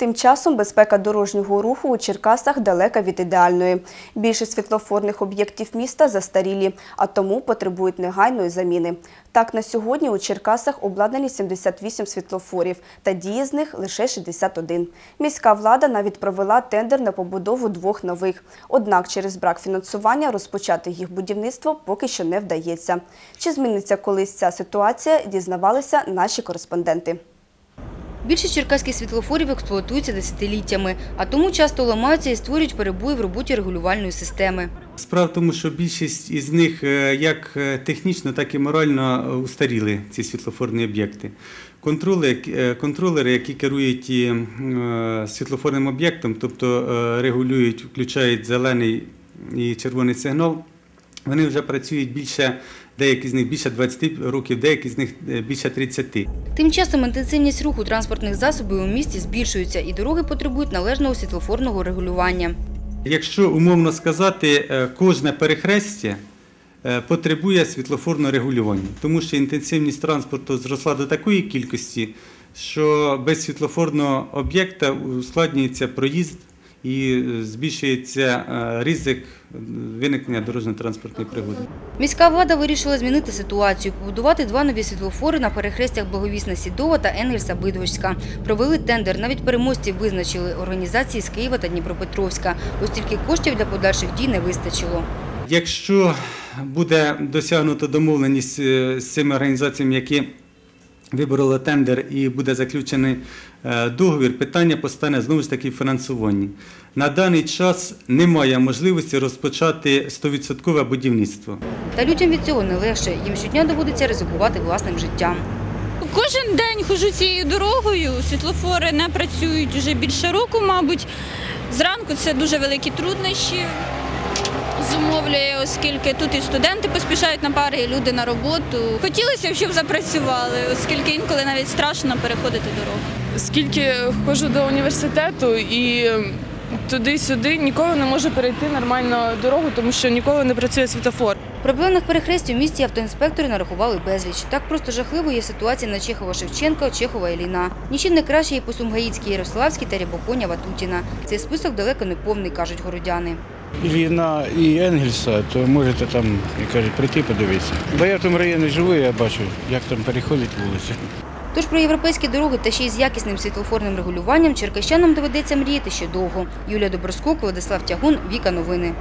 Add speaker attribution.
Speaker 1: Тим часом безпека дорожнього руху у Черкасах далека від ідеальної. Більшість світлофорних об'єктів міста застарілі, а тому потребують негайної заміни. Так, на сьогодні у Черкасах обладнані 78 світлофорів, та діє з них лише 61. Міська влада навіть провела тендер на побудову двох нових. Однак через брак фінансування розпочати їх будівництво поки що не вдається. Чи зміниться колись ця ситуація, дізнавалися наші кореспонденти.
Speaker 2: Більшість черкаських світлофорів експлуатуються десятиліттями, а тому часто ламаються і створюють перебої в роботі регулювальної системи.
Speaker 3: Справа в тому, що більшість із них е, як е, технічно, так і морально е, устаріли ці світлофорні об'єкти. Контролери, які керують світлофорним об'єктом, тобто регулюють, включають зелений і червоний сигнал, вони вже працюють більше, деякі з них більше 20 років, деякі з них е, більше 30.
Speaker 2: Тим часом інтенсивність руху транспортних засобів у місті збільшується і дороги потребують належного світлофорного регулювання.
Speaker 3: Якщо умовно сказати, е, кожне перехрестя е, потребує світлофорного регулювання, тому що інтенсивність транспорту зросла до такої кількості, що без світлофорного об'єкта ускладнюється проїзд і е, збільшується е, ризик виникнення дорожньо-транспортної пригоди.
Speaker 2: Міська влада вирішила змінити ситуацію, побудувати два нові світлофори на перехрестях Благовісна Сідова та Енгельса Бидгоська. Провели тендер, навіть переможців визначили організації з Києва та Дніпропетровська. Ось тільки коштів для подальших дій не вистачило.
Speaker 3: Якщо буде досягнуто домовленість е, з цими організаціями, які вибороли тендер і буде заключений е, договір, питання постане знову ж таки в фінансуванні. На даний час немає можливості розпочати 100% будівництво.
Speaker 2: Та людям від цього не легше. Їм щодня доводиться ризикувати власним життям.
Speaker 4: Кожен день хожу цією дорогою, світлофори не працюють вже більше року, мабуть. Зранку це дуже великі труднощі зумовлює, оскільки тут і студенти поспішають на пари, і люди на роботу. Хотілося б, щоб запрацювали, оскільки інколи навіть страшно переходити дорогу.
Speaker 5: скільки ходжу до університету і туди-сюди ніколи не можу перейти нормально дорогу, тому що ніколи не працює світофор.
Speaker 2: Проблемних перехрестів у місті автоінспектори нарахували безліч. Так просто жахливо є ситуація на Чехова-Шевченка, Чехова-Іліна. Нічим не краще і по Сумгаїцькій, Ярославській та Рябоконя Ватутіна. Цей список далеко не повний, кажуть городяни.
Speaker 6: Ілліна і Енгельса, то можете там, як кажуть, прийти подивитися. Бо я в тому районі живу, я бачу, як там переходять вулиці.
Speaker 2: Тож про європейські дороги та ще й з якісним світлофорним регулюванням черкащанам доведеться мріяти ще довго. Юлія Доброскок, Владислав Тягун, Віка Новини.